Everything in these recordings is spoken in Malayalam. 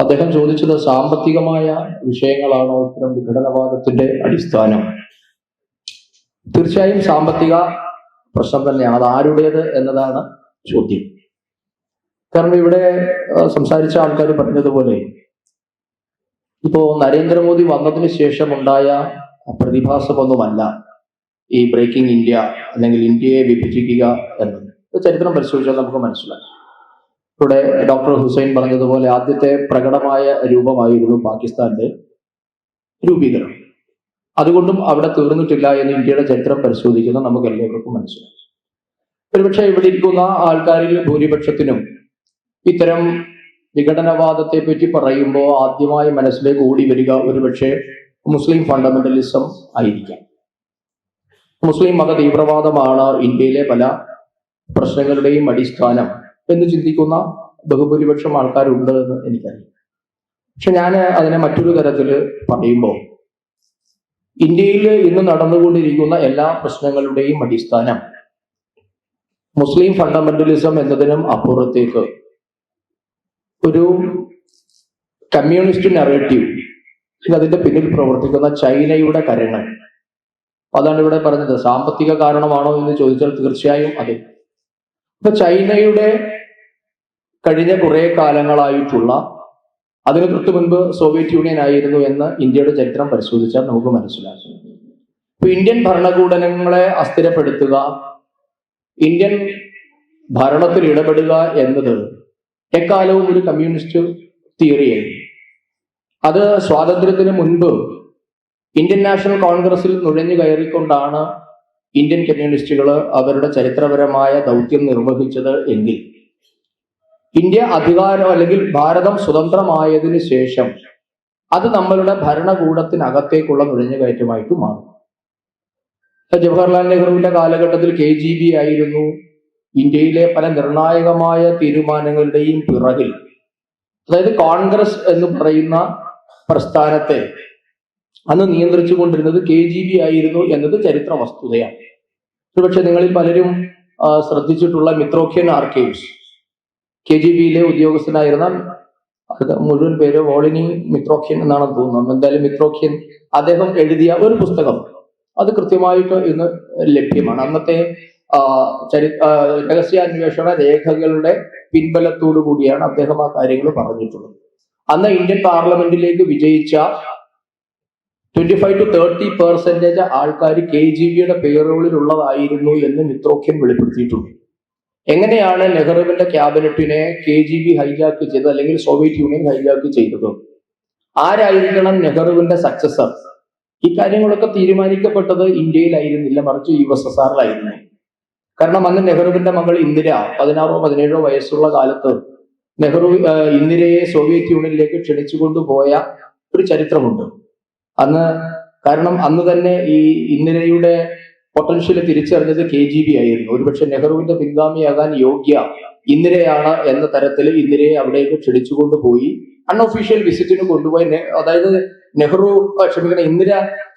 അദ്ദേഹം ചോദിച്ചത് സാമ്പത്തികമായ വിഷയങ്ങളാണോ ഇത്തരം വിഘടനവാദത്തിന്റെ അടിസ്ഥാനം? തീർച്ചയായും സാമ്പത്തിക പ്രശ്നം തന്നെയാണ് അത് ആരുടേത് എന്നതാണ് ചോദ്യം. കാരണം ഇവിടെ സംസാരിച്ച ആൾക്കാർ പറഞ്ഞതുപോലെ ഇപ്പോ നരേന്ദ്രമോദി വന്നതിന് ശേഷം ഉണ്ടായ പ്രതിഭാസമൊന്നുമല്ല ഈ ബ്രേക്കിംഗ് ഇന്ത്യ അല്ലെങ്കിൽ ഇന്ത്യയെ വിഭജിക്കുക എന്നത്. ചരിത്രം പരിശോധിച്ചാൽ നമുക്ക് മനസ്സിലാക്കാം. ഇവിടെ ഡോക്ടർ ഹുസൈൻ പറഞ്ഞതുപോലെ ആദ്യത്തെ പ്രകടമായ രൂപമായിരുന്നു പാകിസ്ഥാന്റെ രൂപീകരണം. അതുകൊണ്ടും അവിടെ തീർന്നിട്ടില്ല എന്ന് ഇന്ത്യയുടെ ചരിത്രം പരിശോധിക്കുന്ന നമുക്ക് എല്ലാവർക്കും മനസ്സിലാവും ഒരുപക്ഷെ ഇവിടെ ഇരിക്കുന്ന ആൾക്കാരിൽ ഭൂരിപക്ഷത്തിനും ഇത്തരം വിഘടനവാദത്തെ പറ്റി പറയുമ്പോൾ ആദ്യമായി മനസ്സിലേക്ക് ഓടി വരിക ഒരുപക്ഷെ മുസ്ലിം ഫണ്ടമെന്റലിസം ആയിരിക്കാം. മുസ്ലിം മത തീവ്രവാദമാണ് ഇന്ത്യയിലെ പല പ്രശ്നങ്ങളുടെയും അടിസ്ഥാനം. എന്ന് ചിന്തിക്കുന്ന ബഹുഭൂരിപക്ഷം ആൾക്കാരുണ്ട് എന്ന് എനിക്കറിയാം. പക്ഷെ ഞാൻ അതിനെ മറ്റൊരു തരത്തിൽ പറയുമ്പോൾ ഇന്ത്യയിൽ ഇന്ന് നടന്നുകൊണ്ടിരിക്കുന്ന എല്ലാ പ്രശ്നങ്ങളുടെയും അടിസ്ഥാനം മുസ്ലിം ഫണ്ടമെന്റലിസം എന്നതിനും അപ്പുറത്തേക്ക് ഒരു കമ്മ്യൂണിസ്റ്റ് നെറേറ്റീവ് അതിന്റെ പിന്നിൽ പ്രവർത്തിക്കുന്ന ചൈനയുടെ കരങ്ങൾ. അതാണ് ഇവിടെ പറഞ്ഞത്. സാമ്പത്തിക കാരണമാണോ എന്ന് ചോദിച്ചാൽ തീർച്ചയായും അതെ. ഇപ്പൊ ചൈനയുടെ കഴിഞ്ഞ കുറെ കാലങ്ങളായിട്ടുള്ള അതിന് തൊട്ട് മുൻപ് സോവിയറ്റ് യൂണിയൻ ആയിരുന്നു എന്ന് ഇന്ത്യയുടെ ചരിത്രം പരിശോധിച്ചാൽ നമുക്ക് മനസ്സിലാക്കും. ഇപ്പൊ ഇന്ത്യൻ ഭരണകൂടങ്ങളെ അസ്ഥിരപ്പെടുത്തുക ഇന്ത്യൻ ഭരണത്തിൽ ഇടപെടുക എന്നത് എക്കാലവും ഒരു കമ്മ്യൂണിസ്റ്റ് തിയറിയായിരുന്നു അത് സ്വാതന്ത്ര്യത്തിന് മുൻപ് ഇന്ത്യൻ നാഷണൽ കോൺഗ്രസിൽ നുഴഞ്ഞു കയറിക്കൊണ്ടാണ് ഇന്ത്യൻ കമ്മ്യൂണിസ്റ്റുകൾ അവരുടെ ചരിത്രപരമായ ദൗത്യം നിർവഹിച്ചത് എങ്കിൽ ഇന്ത്യ അധികാരം അല്ലെങ്കിൽ ഭാരതം സ്വതന്ത്രമായതിനു ശേഷം അത് നമ്മളുടെ ഭരണകൂടത്തിനകത്തേക്കുള്ള നുഴഞ്ഞുകയറ്റമായിട്ട് മാറും. ജവഹർലാൽ നെഹ്റുവിന്റെ കാലഘട്ടത്തിൽ കെ ജി ബി ആയിരുന്നു ഇന്ത്യയിലെ പല നിർണായകമായ തീരുമാനങ്ങളുടെയും പിറകിൽ. അതായത് കോൺഗ്രസ് എന്ന് പറയുന്ന പ്രസ്ഥാനത്തെ അന്ന് നിയന്ത്രിച്ചു കൊണ്ടിരുന്നത് കെ ജി ബി ആയിരുന്നു എന്നത് ചരിത്ര വസ്തുതയാണ്. ഒരുപക്ഷെ നിങ്ങളിൽ പലരും ശ്രദ്ധിച്ചിട്ടുള്ള മിത്രോഖ്യൻ ആർക്കൈവ്സ് കെ ജി ബിയിലെ ഉദ്യോഗസ്ഥനായിരുന്ന മുഴുവൻ പേര് വോളിനി മിത്രോഖ്യൻ എന്നാണ് തോന്നുന്നത് എന്തായാലും മിത്രോഖ്യൻ അദ്ദേഹം എഴുതിയ ഒരു പുസ്തകം അത് കൃത്യമായിട്ട് ഇന്ന് ലഭ്യമാണ്. അന്നത്തെ ചരി രഹസ്യാന്വേഷണ രേഖകളുടെ പിൻബലത്തോടു കൂടിയാണ് അദ്ദേഹം ആ കാര്യങ്ങൾ പറഞ്ഞിട്ടുള്ളത്. അന്ന് ഇന്ത്യൻ പാർലമെന്റിലേക്ക് വിജയിച്ച twenty five to thirty percentage ആൾക്കാർ കെ ജി ബിയുടെ പേറോളിൽ ഉള്ളതായിരുന്നു എന്ന് മിത്രോഖ്യൻ വെളിപ്പെടുത്തിയിട്ടുണ്ട്. എങ്ങനെയാണ് നെഹ്റുവിന്റെ ക്യാബിനറ്റിനെ കെ ജി ബി ഹൈജാക്ക് ചെയ്തത് അല്ലെങ്കിൽ സോവിയറ്റ് യൂണിയൻ ഹൈജാക്ക് ചെയ്തത്? ആരായിരിക്കണം നെഹ്റുവിന്റെ സക്സസർ കാര്യങ്ങളൊക്കെ തീരുമാനിക്കപ്പെട്ടത് ഇന്ത്യയിലായിരുന്നില്ല മറിച്ച് യു എസ് എസ് ആറിലായിരുന്നു കാരണം അന്ന് നെഹ്റുവിന്റെ മകൾ ഇന്ദിര പതിനാറോ പതിനേഴോ വയസ്സുള്ള കാലത്ത് നെഹ്റു ഇന്ദിരയെ സോവിയറ്റ് യൂണിയനിലേക്ക് ക്ഷണിച്ചു കൊണ്ടുപോയ ഒരു ചരിത്രമുണ്ട്. അന്ന് കാരണം അന്ന് തന്നെ ഈ ഇന്ദിരയുടെ പൊട്ടൻഷ്യൽ തിരിച്ചറിഞ്ഞത് കെ ജി ബി ആയിരുന്നു. ഒരുപക്ഷെ നെഹ്റുവിന്റെ പിൻഗാമിയാകാൻ യോഗ്യ ഇന്ദിരയാണ് എന്ന തരത്തിൽ ഇന്ദിരയെ അവിടേക്ക് ക്ഷണിച്ചുകൊണ്ട് പോയി. അൺഒഫീഷ്യൽ വിസിറ്റിന് കൊണ്ടുപോയി. അതായത് നെഹ്റു ക്ഷമിക്കണം ഇന്ദിര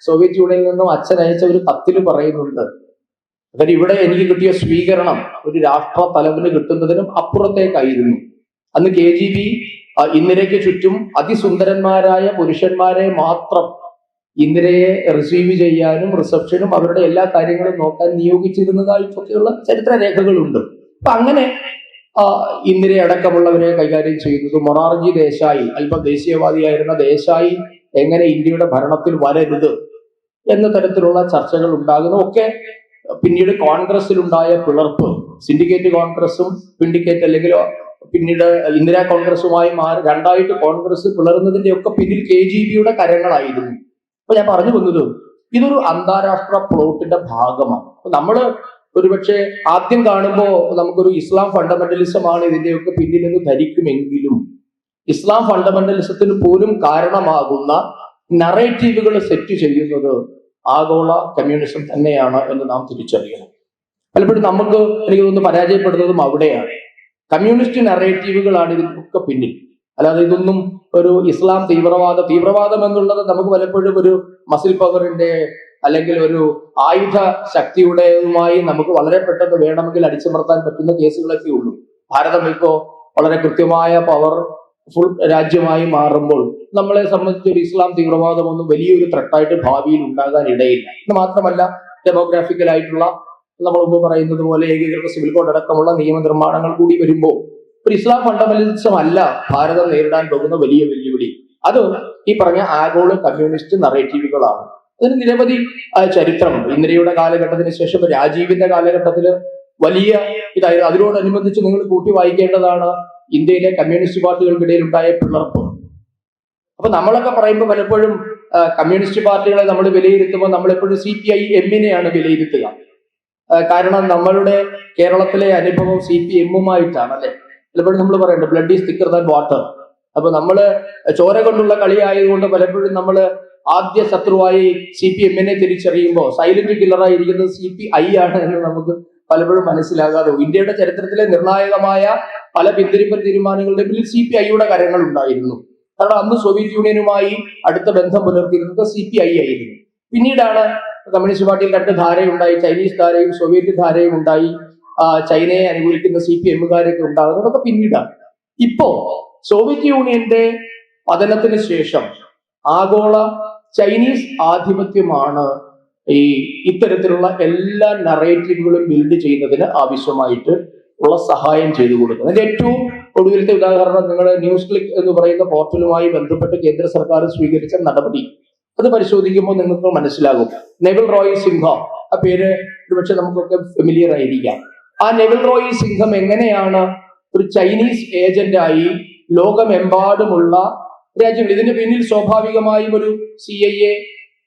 സോവിയറ്റ് യൂണിയനിൽ നിന്നും അച്ഛൻ അയച്ച ഒരു കത്തിൽ പറയുന്നുണ്ട്. അതായത് ഇവിടെ എനിക്ക് കിട്ടിയ സ്വീകരണം ഒരു രാഷ്ട്ര തലവിന് കിട്ടുന്നതിനും അപ്പുറത്തേക്കായിരുന്നു. അന്ന് കെ ജി ബി ഇന്ദിരയ്ക്ക് ചുറ്റും അതിസുന്ദരന്മാരായ പുരുഷന്മാരെ മാത്രം ഇന്ദിരയെ റിസീവ് ചെയ്യാനും റിസപ്ഷനും അവരുടെ എല്ലാ കാര്യങ്ങളും നോക്കാൻ നിയോഗിച്ചിരുന്നതായിട്ടൊക്കെയുള്ള ചരിത്ര രേഖകളുണ്ട് അപ്പൊ അങ്ങനെ ഇന്ദിരയെ അടക്കമുള്ളവരെ കൈകാര്യം ചെയ്യുന്നത് മൊറാർജി ദേശായി അല്പം ദേശീയവാദിയായിരുന്ന ദേശായി എങ്ങനെ ഇന്ത്യയുടെ ഭരണത്തിൽ വരരുത് എന്ന തരത്തിലുള്ള ചർച്ചകൾ ഉണ്ടാകുന്നു. ഒക്കെ പിന്നീട് കോൺഗ്രസിലുണ്ടായ പിളർപ്പ് സിൻഡിക്കേറ്റ് കോൺഗ്രസും പിൻഡിക്കേറ്റ് അല്ലെങ്കിൽ പിന്നീട് ഇന്ദിരാ കോൺഗ്രസുമായി മാറി രണ്ടായിട്ട് കോൺഗ്രസ് പിളർന്നതിന്റെ ഒക്കെ പിന്നിൽ കെ ജി ബിയുടെ കരങ്ങളായിരുന്നു. അപ്പൊ ഞാൻ പറഞ്ഞു വന്നത് ഇതൊരു അന്താരാഷ്ട്ര പ്ലോട്ടിന്റെ ഭാഗമാണ്. നമ്മൾ ഒരുപക്ഷെ ആദ്യം കാണുമ്പോൾ നമുക്കൊരു ഇസ്ലാം ഫണ്ടമെന്റലിസമാണ് ഇതിന്റെയൊക്കെ പിന്നിൽ നിന്ന് ധരിക്കുമെങ്കിലും ഇസ്ലാം ഫണ്ടമെന്റലിസത്തിന് പോലും കാരണമാകുന്ന നറേറ്റീവുകൾ സെറ്റ് ചെയ്യുന്നത് ആഗോള കമ്മ്യൂണിസം തന്നെയാണ് എന്ന് നാം തിരിച്ചറിയണം. പലപ്പോഴും നമുക്ക് എനിക്ക് തോന്നുന്നു പരാജയപ്പെടുന്നതും അവിടെയാണ്. കമ്മ്യൂണിസ്റ്റ് നറേറ്റീവുകളാണ് ഇതിനൊക്കെ പിന്നിൽ. അല്ലാതെ ഇതൊന്നും ഒരു ഇസ്ലാം തീവ്രവാദ തീവ്രവാദം എന്നുള്ളത് നമുക്ക് പലപ്പോഴും ഒരു മസിൽ പവറിന്റെ അല്ലെങ്കിൽ ഒരു ആയുധ ശക്തിയുടേതുമായി നമുക്ക് വളരെ പെട്ടെന്ന് വേണമെങ്കിൽ അടിച്ചമർത്താൻ പറ്റുന്ന കേസുകളൊക്കെ ഉള്ളൂ. ഭാരതം ഇപ്പോ വളരെ കൃത്യമായ പവർ ഫുൾ രാജ്യമായി മാറുമ്പോൾ നമ്മളെ സംബന്ധിച്ച് ഒരു ഇസ്ലാം തീവ്രവാദമൊന്നും വലിയൊരു ത്രട്ടായിട്ട് ഭാവിയിൽ ഉണ്ടാകാൻ ഇടയില്ല. ഇത് മാത്രമല്ല ഡെമോഗ്രാഫിക്കലായിട്ടുള്ള നമ്മൾ മുമ്പ് പറയുന്നത് പോലെ ഏകീകൃത സിവിൽ കോഡ് അടക്കമുള്ള നിയമനിർമ്മാണങ്ങൾ കൂടി വരുമ്പോൾ ഒരു ഇസ്ലാം ഫണ്ടമെന്റലിസം അല്ല ഭാരതം നേരിടാൻ പോകുന്ന വലിയ വെല്ലുവിളി. അത് ഈ പറഞ്ഞ ആഗോള കമ്മ്യൂണിസ്റ്റ് നറേറ്റീവുകളാണ്. അതിന് നിരവധി ചരിത്രം ഇന്ദിരയുടെ കാലഘട്ടത്തിന് ശേഷം രാജീവിന്റെ കാലഘട്ടത്തിൽ വലിയ ഇതായത് അതിനോടനുബന്ധിച്ച് നിങ്ങൾ കൂട്ടി വായിക്കേണ്ടതാണ് ഇന്ത്യയിലെ കമ്മ്യൂണിസ്റ്റ് പാർട്ടികൾക്കിടയിൽ ഉണ്ടായ പിളർപ്പ്. അപ്പൊ നമ്മളൊക്കെ പറയുമ്പോൾ പലപ്പോഴും കമ്മ്യൂണിസ്റ്റ് പാർട്ടികളെ നമ്മൾ വിലയിരുത്തുമ്പോൾ നമ്മളെപ്പോഴും സി പി ഐ എമ്മിനെയാണ് വിലയിരുത്തുക. കാരണം നമ്മളുടെ കേരളത്തിലെ അനുഭവം സി പി എമ്മുമായിട്ടാണ് അല്ലെ പലപ്പോഴും നമ്മൾ പറയുന്നുണ്ട് blood is thicker than water അപ്പൊ നമ്മൾ ചോര കൊണ്ടുള്ള കളിയായതുകൊണ്ട് പലപ്പോഴും നമ്മൾ ആദ്യ ശത്രുവായി സി പി എമ്മിനെ തിരിച്ചറിയുമ്പോൾ സൈലന്റ് കില്ലറായി ഇരിക്കുന്നത് സി പി ഐ ആണ് എന്ന് നമുക്ക് പലപ്പോഴും മനസ്സിലാകാതെ. ഇന്ത്യയുടെ ചരിത്രത്തിലെ നിർണായകമായ പല പിന്തിരിപ്പൻ തീരുമാനങ്ങളുടെ പിന്നിൽ സി പി ഐയുടെ കരങ്ങൾ ഉണ്ടായിരുന്നു. കാരണം അന്ന് സോവിയറ്റ് യൂണിയനുമായി അടുത്ത ബന്ധം പുലർത്തിയിരുന്നത് സി പി ഐ ആയിരുന്നു. പിന്നീടാണ് കമ്മ്യൂണിസ്റ്റ് പാർട്ടിയിൽ രണ്ട് ധാരയുണ്ടായി ചൈനീസ് ധാരയും സോവിയറ്റ് ധാരയും ഉണ്ടായി. ചൈനയെ അനുകൂലിക്കുന്ന സി പി എമ്മുകാരൊക്കെ ഉണ്ടാകുന്നതൊക്കെ പിന്നീടാണ്. ഇപ്പോ സോവിയറ്റ് യൂണിയന്റെ പതനത്തിന് ശേഷം ആഗോള ചൈനീസ് ആധിപത്യമാണ് ഈ ഇത്തരത്തിലുള്ള എല്ലാ നറേറ്റീവുകളും ബിൽഡ് ചെയ്യുന്നതിന് ആവശ്യമായിട്ട് ഉള്ള സഹായം ചെയ്തു കൊടുക്കുന്നത്. അതിന്റെ ഏറ്റവും ഒടുവിലത്തെ ഉദാഹരണം നിങ്ങൾ ന്യൂസ് ക്ലിക്ക് എന്ന് പറയുന്ന പോർട്ടലുമായി ബന്ധപ്പെട്ട് കേന്ദ്ര സർക്കാർ സ്വീകരിച്ച നടപടി. അത് പരിശോധിക്കുമ്പോൾ നിങ്ങൾക്ക് മനസ്സിലാകും. നെവിൽ റോയ് സിംഹ ആ പേര് ഒരുപക്ഷെ നമുക്കൊക്കെ ഫെമിലിയർ ആയിരിക്കാം. ആ നെവിൽ റോയ് സിംഹം എങ്ങനെയാണ് ഒരു ചൈനീസ് ഏജന്റായി ലോകമെമ്പാടുമുള്ള രാജ്യങ്ങൾ ഇതിന് പിന്നിൽ സ്വാഭാവികമായും ഒരു സി ഐ എ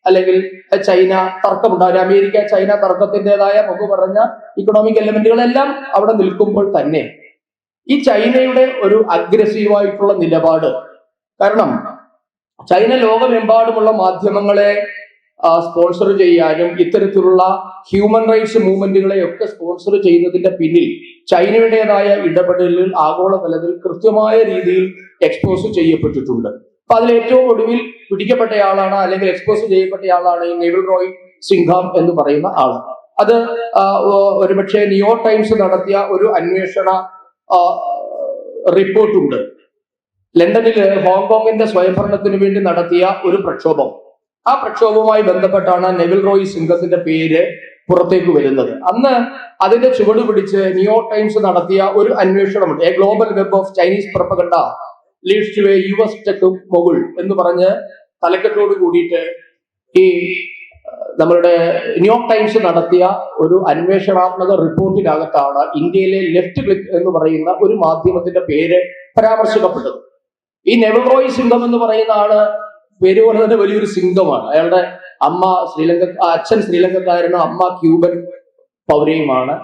അല്ലെങ്കിൽ ചൈന തർക്കമുണ്ടാവില്ല അമേരിക്ക ചൈന തർക്കത്തിന്റെതായ മുഖ പറഞ്ഞ ഇക്കണോമിക് എലമെന്റുകളെല്ലാം അവിടെ നിൽക്കുമ്പോൾ തന്നെ ഈ ചൈനയുടെ ഒരു അഗ്രസീവായിട്ടുള്ള നിലപാട് കാരണം ചൈന ലോകമെമ്പാടുമുള്ള മാധ്യമങ്ങളെ സ്പോൺസർ ചെയ്യാനും ഇത്തരത്തിലുള്ള ഹ്യൂമൻ റൈറ്റ്സ് മൂവ്മെന്റുകളെ ഒക്കെ സ്പോൺസർ ചെയ്യുന്നതിന്റെ പിന്നിൽ ചൈനയുടേതായ ഇടപെടലുകൾ ആഗോളതലത്തിൽ കൃത്യമായ രീതിയിൽ എക്സ്പോസ് ചെയ്യപ്പെട്ടിട്ടുണ്ട്. അപ്പൊ അതിൽ ഏറ്റവും ഒടുവിൽ പിടിക്കപ്പെട്ടയാളാണ് അല്ലെങ്കിൽ എക്സ്പോസ് ചെയ്യപ്പെട്ടയാളാണ് ഈ നെവിൽ റോയ് സിംഘാം എന്ന് പറയുന്ന ആൾ അത് ഒരുപക്ഷെ നിയോ ടൈംസ് നടത്തിയ ഒരു അന്വേഷണ റിപ്പോർട്ടുണ്ട്. ലണ്ടനിൽ ഹോങ്കോങ്ങിന്റെ സ്വയംഭരണത്തിന് വേണ്ടി നടത്തിയ ഒരു പ്രക്ഷോഭം. ആ പ്രക്ഷോഭവുമായി ബന്ധപ്പെട്ടാണ് നെവിൽ റോയ് സിംഗത്തിന്റെ പേര് പുറത്തേക്ക് വരുന്നത്. അന്ന് അതിന്റെ ചുവട് പിടിച്ച് ന്യൂയോ ടൈംസ് നടത്തിയ ഒരു അന്വേഷണമുണ്ട്. A global web of Chinese propaganda leads to a U S tech mogul എന്ന് പറഞ്ഞ് തലക്കെട്ടോട് കൂടിയിട്ട് ഈ നമ്മളുടെ ന്യൂയോർക്ക് ടൈംസ് നടത്തിയ ഒരു അന്വേഷണാത്മക റിപ്പോർട്ടിനകത്താണ് ഇന്ത്യയിലെ ലെഫ്റ്റ് ക്ലിക്ക് എന്ന് പറയുന്ന ഒരു മാധ്യമത്തിന്റെ പേര് പരാമർശിക്കപ്പെട്ടത്. ഈ നെവിൽ റോയ് സിംഗം എന്ന് പറയുന്ന ആൾ പേര് പോലെ തന്നെ വലിയൊരു സിംഗമാണ്. അയാളുടെ അമ്മ ശ്രീലങ്ക അച്ഛൻ ശ്രീലങ്കക്കാരനും അമ്മ ക്യൂബൻ പൗരയുമാണ്.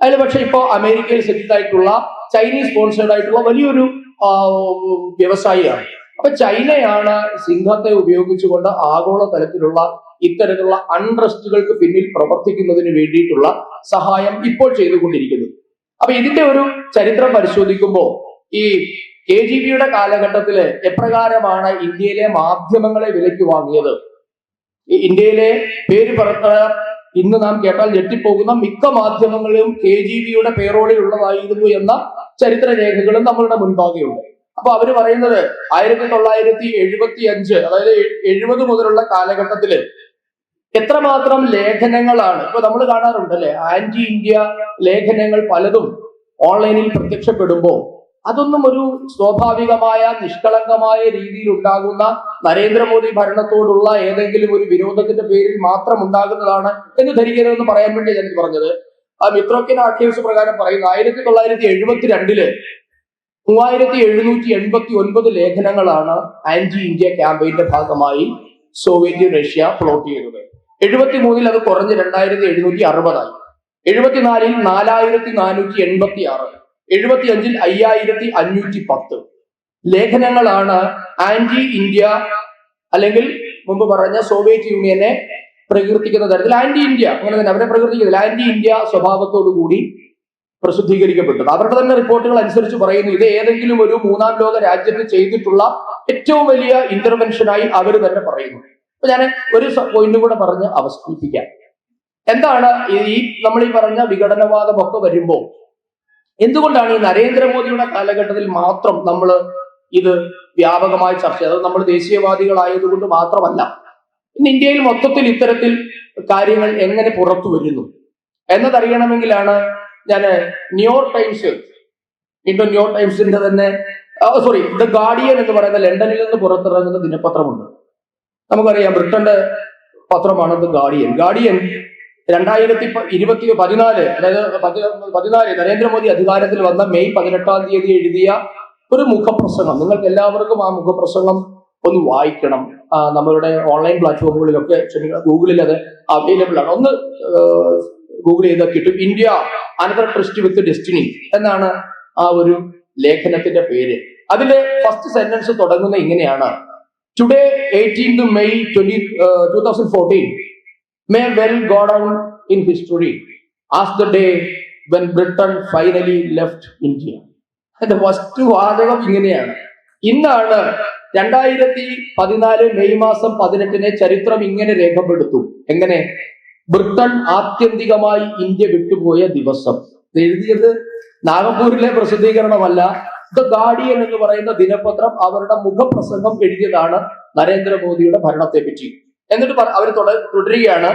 അയാൾ പക്ഷെ ഇപ്പോ അമേരിക്കയിൽ സെറ്റിൽ ആയിട്ടുള്ള ചൈനീസ് സ്പോൺസേഡ് ആയിട്ടുള്ള വലിയൊരു വ്യവസായിയാണ്. അപ്പൊ ചൈനയാണ് സിംഹത്തെ ഉപയോഗിച്ചുകൊണ്ട് ആഗോള തലത്തിലുള്ള ഇത്തരത്തിലുള്ള അൺട്രസ്റ്റുകൾക്ക് പിന്നിൽ പ്രവർത്തിക്കുന്നതിന് വേണ്ടിയിട്ടുള്ള സഹായം ഇപ്പോൾ ചെയ്തുകൊണ്ടിരിക്കുന്നത്. അപ്പൊ ഇതിന്റെ ഒരു ചരിത്രം പരിശോധിക്കുമ്പോൾ ഈ കെ ജി ബിയുടെ കാലഘട്ടത്തിൽ എപ്രകാരമാണ് ഇന്ത്യയിലെ മാധ്യമങ്ങളെ വിലയ്ക്ക് വാങ്ങിയത്? ഇന്ത്യയിലെ പേര് പറഞ്ഞ ഇന്ന് നാം കേട്ടാൽ ഞെട്ടിപ്പോകുന്ന മിക്ക മാധ്യമങ്ങളും കെ ജി ബിയുടെ പേറോളിൽ ഉള്ളതായിരുന്നു എന്ന ചരിത്ര രേഖകളും നമ്മളുടെ മുൻപാകെയുണ്ട്. അപ്പൊ അവർ പറയുന്നത് ആയിരത്തി തൊള്ളായിരത്തി എഴുപത്തി അഞ്ച് അതായത് എഴുപത് മുതലുള്ള കാലഘട്ടത്തിൽ എത്രമാത്രം ലേഖനങ്ങളാണ് ഇപ്പൊ നമ്മൾ കാണാറുണ്ട് അല്ലെ ആന്റി ഇന്ത്യ ലേഖനങ്ങൾ പലതും ഓൺലൈനിൽ പ്രത്യക്ഷപ്പെടുമ്പോൾ അതൊന്നും ഒരു സ്വാഭാവികമായ നിഷ്കളങ്കമായ രീതിയിൽ ഉണ്ടാകുന്ന നരേന്ദ്രമോദി ഭരണത്തോടുള്ള ഏതെങ്കിലും ഒരു വിരോധത്തിന്റെ പേരിൽ മാത്രം ഉണ്ടാകുന്നതാണ് എന്ന് ധരിക്കരുതെന്ന് പറയാൻ വേണ്ടി ഞാൻ പറഞ്ഞത്. ആ മിത്രോക്കിൻ ആർക്കൈവ്സ് പ്രകാരം പറയുന്ന ആയിരത്തി തൊള്ളായിരത്തി എഴുപത്തിരണ്ടിൽ മൂവായിരത്തി എഴുന്നൂറ്റി എൺപത്തി ഒൻപത് ലേഖനങ്ങളാണ് ആന്റി ഇന്ത്യ ക്യാമ്പയിന്റെ ഭാഗമായി സോവിയറ്റ് റഷ്യ പ്ലോട്ട് ചെയ്തത്. എഴുപത്തി മൂന്നിൽ അത് കുറഞ്ഞ് രണ്ടായിരത്തി എഴുന്നൂറ്റി അറുപതായി. എഴുപത്തിനാലിൽ നാലായിരത്തി നാനൂറ്റി എൺപത്തി ആറ് എഴുപത്തി അഞ്ചിൽ അയ്യായിരത്തി അഞ്ഞൂറ്റി പത്ത് ലേഖനങ്ങളാണ് ആന്റി ഇന്ത്യ അല്ലെങ്കിൽ മുമ്പ് പറഞ്ഞ സോവിയറ്റ് യൂണിയനെ പ്രകീർത്തിക്കുന്ന തരത്തിൽ ആന്റി ഇന്ത്യ അങ്ങനെ തന്നെ അവരെ പ്രകീർത്തിക്കുന്നില്ല. ആന്റി ഇന്ത്യ സ്വഭാവത്തോടു കൂടി പ്രസിദ്ധീകരിക്കപ്പെട്ടത്. അവരുടെ തന്നെ റിപ്പോർട്ടുകൾ അനുസരിച്ച് പറയുന്നു ഇത് ഏതെങ്കിലും ഒരു മൂന്നാം ലോക രാജ്യത്ത് ചെയ്തിട്ടുള്ള ഏറ്റവും വലിയ ഇന്റർവെൻഷനായി അവർ തന്നെ പറയുന്നു. അപ്പൊ ഞാൻ ഒരു പോയിന്റും കൂടെ പറഞ്ഞ് അവസാനിപ്പിക്കാം. എന്താണ് ഈ ഈ നമ്മൾ ഈ പറഞ്ഞ വിഘടനവാദമൊക്കെ വരുമ്പോൾ എന്തുകൊണ്ടാണ് ഈ നരേന്ദ്രമോദിയുടെ കാലഘട്ടത്തിൽ മാത്രം നമ്മൾ ഇത് വ്യാപകമായി ചർച്ച ചെയ്തത്? നമ്മൾ ദേശീയവാദികളായതുകൊണ്ട് മാത്രമല്ല. ഇന്ന് ഇന്ത്യയിൽ മൊത്തത്തിൽ ഇത്തരത്തിൽ കാര്യങ്ങൾ എങ്ങനെ പുറത്തു വരുന്നു? എന്നതറിയണമെങ്കിലാണ് ഞാൻ ന്യൂയോർക്ക് ടൈംസ് വീണ്ടും ന്യൂയോർക്ക് ടൈംസിന്റെ തന്നെ സോറി ദ ഗാർഡിയൻ എന്ന് പറയുന്ന ലണ്ടനിൽ നിന്ന് പുറത്തിറങ്ങുന്ന ദിനപത്രമുണ്ട്. നമുക്കറിയാം ബ്രിട്ടന്റെ പത്രമാണ് ദ ഗാർഡിയൻ. ഗാർഡിയൻ രണ്ടായിരത്തി ഇരുപത്തി പതിനാല് അതായത് പതി- പതിനാല് നരേന്ദ്രമോദി അധികാരത്തിൽ വന്ന മെയ് പതിനെട്ടാം തീയതി എഴുതിയ ഒരു മുഖപ്രസംഗം. നിങ്ങൾക്ക് എല്ലാവർക്കും ആ മുഖപ്രസംഗം ഒന്ന് വായിക്കണം. നമ്മളുടെ ഓൺലൈൻ പ്ലാറ്റ്ഫോമുകളിലൊക്കെ ക്ഷമിക്കണം. ഗൂഗിളിൽ അത് അവൈലബിൾ ആണ്. ഒന്ന് ഗൂഗിൾ ചെയ്താൽ കിട്ടും. India another tryst with destiny എന്നാണ് ആ ഒരു ലേഖനത്തിന്റെ പേര്. അതിലെ ഫസ്റ്റ് സെന്റൻസ് തുടങ്ങുന്ന ഇങ്ങനെയാണ്. Today eighteenth May twenty two thousand fourteen may well go down in history as the day when Britain finally left India. അതിന്റെ ഫസ്റ്റ് വാചകം ഇങ്ങനെയാണ്. ഇന്നാണ് രണ്ടായിരത്തി പതിനാല് മെയ് മാസം പതിനെട്ടിനെ ചരിത്രം ഇങ്ങനെ രേഖപ്പെടുത്തും. എങ്ങനെ? ബ്രിട്ടൻ ആത്യന്തികമായി ഇന്ത്യ വിട്ടുപോയ ദിവസം. എഴുതിയത് നാഗപ്പൂരിലെ പ്രസിദ്ധീകരണമല്ല. ദ ഗാർഡിയൻ എന്ന് പറയുന്ന ദിനപത്രം അവരുടെ മുഖപ്രസംഗം എഴുതിയതാണ് നരേന്ദ്രമോദിയുടെ ഭരണത്തെ പറ്റി എന്നിട്ട് അവർ തുടരുകയാണ്.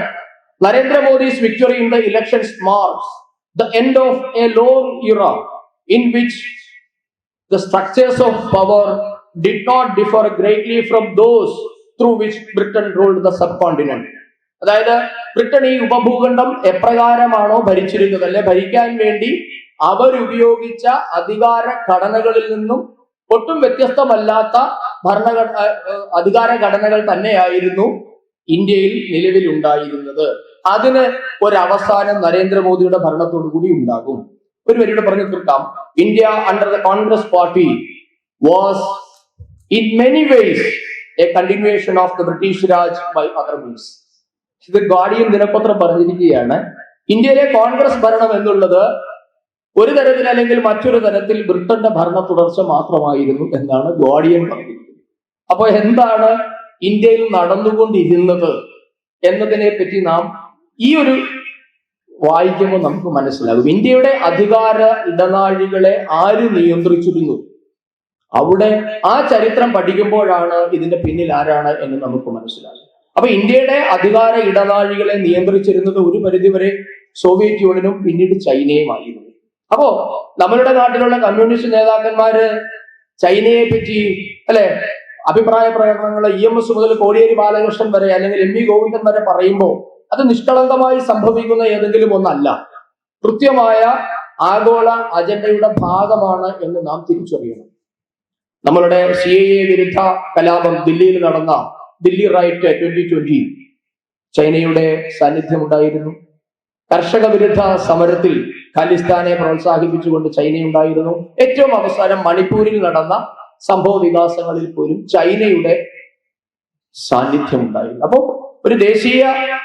Narendra Modi's victory in the elections marks the end of a long era in which the structures of power did not differ greatly from those through which Britain Britain the subcontinent അതായത് ബ്രിട്ടൻ ഈ ഉപഭൂഖണ്ഡം എപ്രകാരമാണോ ഭരിച്ചിരുന്നത് അല്ലെ? ഭരിക്കാൻ വേണ്ടി അവരുപയോഗിച്ച അധികാര ഘടനകളിൽ നിന്നും ഒട്ടും വ്യത്യസ്തമല്ലാത്ത ഭരണഘട ആ, ആ, അധികാര ഘടനകൾ തന്നെയായിരുന്നു ഇന്ത്യയിൽ നിലവിലുണ്ടായിരുന്നത്. അതിന് ഒരവസാനം നരേന്ദ്രമോദിയുടെ ഭരണത്തോടു കൂടി ഉണ്ടാകും. ഒരു വരിയുടെ പറഞ്ഞു തീർക്കാം. India under the Congress party was in many ways a continuation of the British Raj by other means ഇത് ഗാർഡിയൻ ദിനപത്രം പറഞ്ഞിരിക്കുകയാണ്. ഇന്ത്യയിലെ കോൺഗ്രസ് ഭരണം എന്നുള്ളത് ഒരു തരത്തിൽ അല്ലെങ്കിൽ മറ്റൊരു തരത്തിൽ ബ്രിട്ടന്റെ ഭരണ തുടർച്ച മാത്രമായിരുന്നു എന്നാണ് ഗാർഡിയൻ പറഞ്ഞിരിക്കുന്നത്. അപ്പൊ എന്താണ് ഇന്ത്യയിൽ നടന്നുകൊണ്ടിരുന്നത് എന്നതിനെ പറ്റി നാം ഈ ഒരു വായിക്കുമ്പോൾ നമുക്ക് മനസ്സിലാകും. ഇന്ത്യയുടെ അധികാര ഇടനാഴികളെ ആര് നിയന്ത്രിച്ചിരുന്നു? അവിടെ ആ ചരിത്രം പഠിക്കുമ്പോഴാണ് ഇതിന്റെ പിന്നിൽ ആരാണ് എന്ന് നമുക്ക് മനസ്സിലാകും. അപ്പൊ ഇന്ത്യയുടെ അധികാര ഇടനാഴികളെ നിയന്ത്രിച്ചിരുന്നത് ഒരു പരിധിവരെ സോവിയറ്റ് യൂണിയനും പിന്നീട് ചൈനയും ആയിരുന്നു. അപ്പോ നമ്മളുടെ നാട്ടിലുള്ള കമ്മ്യൂണിസ്റ്റ് നേതാക്കന്മാര് ചൈനയെ പറ്റി അല്ലെ? അഭിപ്രായ പ്രകടനങ്ങൾ ഇ എം എസ് മുതൽ കോടിയേരി ബാലകൃഷ്ണൻ വരെ അല്ലെങ്കിൽ എം വി ഗോവിന്ദൻ വരെ പറയുമ്പോൾ അത് നിഷ്കളങ്കമായി സംഭവിക്കുന്ന ഏതെങ്കിലും ഒന്നല്ല. കൃത്യമായ ആഗോള അജണ്ടയുടെ ഭാഗമാണ് എന്ന് നാം തിരിച്ചറിയണം. നമ്മളുടെ സി എ വിരുദ്ധ കലാപം ദില്ലിയിൽ നടന്ന ദില്ലി റൈറ്റ് ട്വന്റി ട്വന്റി ചൈനയുടെ സാന്നിധ്യമുണ്ടായിരുന്നു. കർഷക വിരുദ്ധ സമരത്തിൽ ഖാലിസ്ഥാനെ പ്രോത്സാഹിപ്പിച്ചുകൊണ്ട് ചൈനയുണ്ടായിരുന്നു. ഏറ്റവും അവസാനം മണിപ്പൂരിൽ നടന്ന സംഭവ വികാസങ്ങളിൽ പോലും ചൈനയുടെ സാന്നിധ്യം ഉണ്ടായിരുന്നു അപ്പോൾ ഒരു ദേശീയ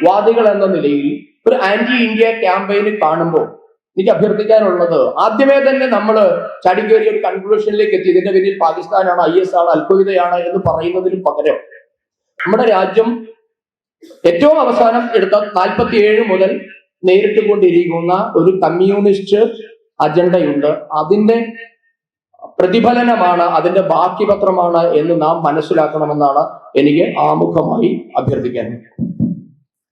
വാദികൾ എന്ന നിലയിൽ ഒരു ആന്റി ഇന്ത്യ ക്യാമ്പയിൻ കാണുമ്പോൾ എനിക്ക് അഭ്യർത്ഥിക്കാനുള്ളത് ആദ്യമേ തന്നെ നമ്മൾ ചടിക്കേറിയ ഒരു കൺക്ലൂഷനിലേക്ക് എത്തി. ഇതിന്റെ പിന്നിൽ പാകിസ്ഥാനാണ് ഐ എസ് ആണ് അൽഖ്വയ്ദയാണ് എന്ന് പറയുന്നതിന് പകരം നമ്മുടെ രാജ്യം ഏറ്റവും അവസാനം എടുത്ത നാൽപ്പത്തിയേഴ് മുതൽ നേരിട്ട് കൊണ്ടിരിക്കുന്ന ഒരു കമ്മ്യൂണിസ്റ്റ് അജണ്ടയുണ്ട് അതിന്റെ പ്രതിഫലനമാണ് അതിന്റെ ബാക്കി പത്രമാണ് എന്ന് നാം മനസ്സിലാക്കണമെന്നാണ് എനിക്ക് ആമുഖമായി അഭ്യർത്ഥിക്കാനുള്ളത്